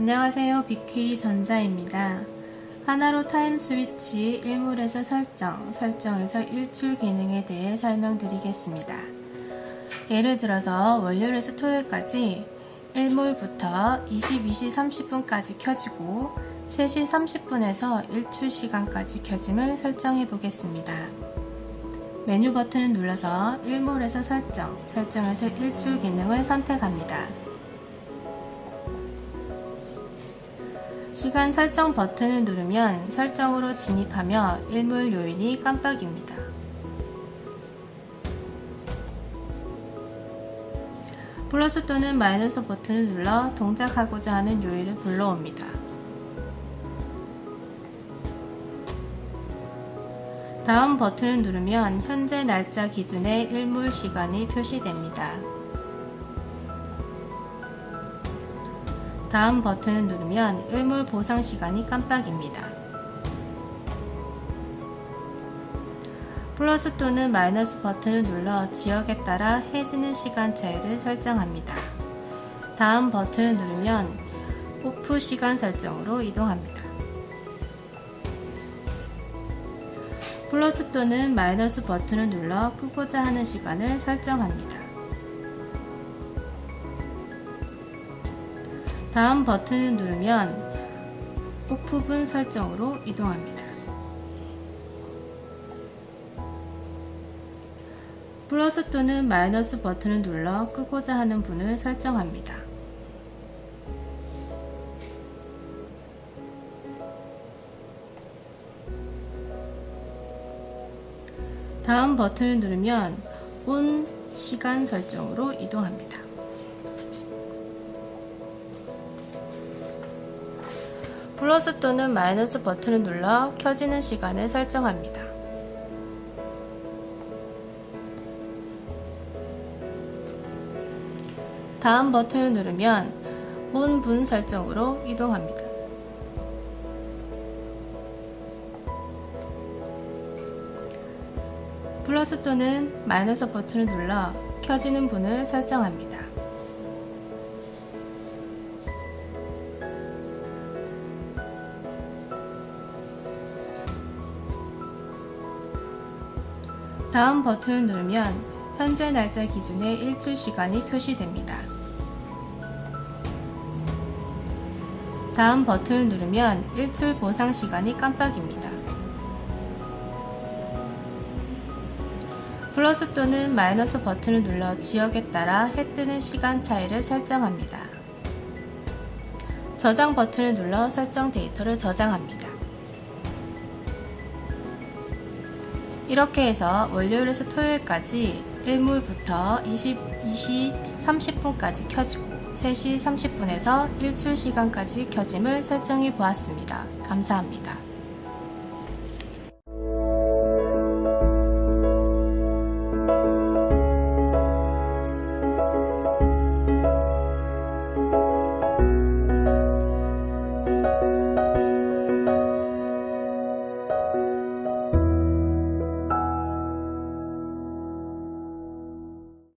안녕하세요. BK 전자입니다. 하나로 타임 스위치 1몰에서 설정, 설정에서 일출 기능에 대해 설명드리겠습니다. 예를 들어서 월요일에서 토요일까지 1몰부터 22시 30분까지 켜지고 3시 30분에서 일출 시간까지 켜짐을 설정해 보겠습니다. 메뉴 버튼을 눌러서 1몰에서 설정, 설정에서 일출 기능을 선택합니다. 시간 설정 버튼을 누르면 설정으로 진입하며 일몰 요인이 깜빡입니다. 플러스 또는 마이너스 버튼을 눌러 동작하고자 하는 요일을 불러옵니다. 다음 버튼을 누르면 현재 날짜 기준의 일몰 시간이 표시됩니다. 다음 버튼을 누르면 일몰 보상 시간이 깜빡입니다. 플러스 또는 마이너스 버튼을 눌러 지역에 따라 해지는 시간 차이를 설정합니다. 다음 버튼을 누르면 오프 시간 설정으로 이동합니다. 플러스 또는 마이너스 버튼을 눌러 끄고자 하는 시간을 설정합니다. 다음 버튼을 누르면 오프분 설정으로 이동합니다. 플러스 또는 마이너스 버튼을 눌러 끄고자 하는 분을 설정합니다. 다음 버튼을 누르면 온 시간 설정으로 이동합니다. 플러스 또는 마이너스 버튼을 눌러 켜지는 시간을 설정합니다. 다음 버튼을 누르면 온분 설정으로 이동합니다. 플러스 또는 마이너스 버튼을 눌러 켜지는 분을 설정합니다. 다음 버튼을 누르면 현재 날짜 기준의 일출 시간이 표시됩니다. 다음 버튼을 누르면 일출 보상 시간이 깜빡입니다. 플러스 또는 마이너스 버튼을 눌러 지역에 따라 해 뜨는 시간 차이를 설정합니다. 저장 버튼을 눌러 설정 데이터를 저장합니다. 이렇게 해서 월요일에서 토요일까지 일몰부터 22시 30분까지 켜지고 3시 30분에서 일출 시간까지 켜짐을 설정해 보았습니다. 감사합니다.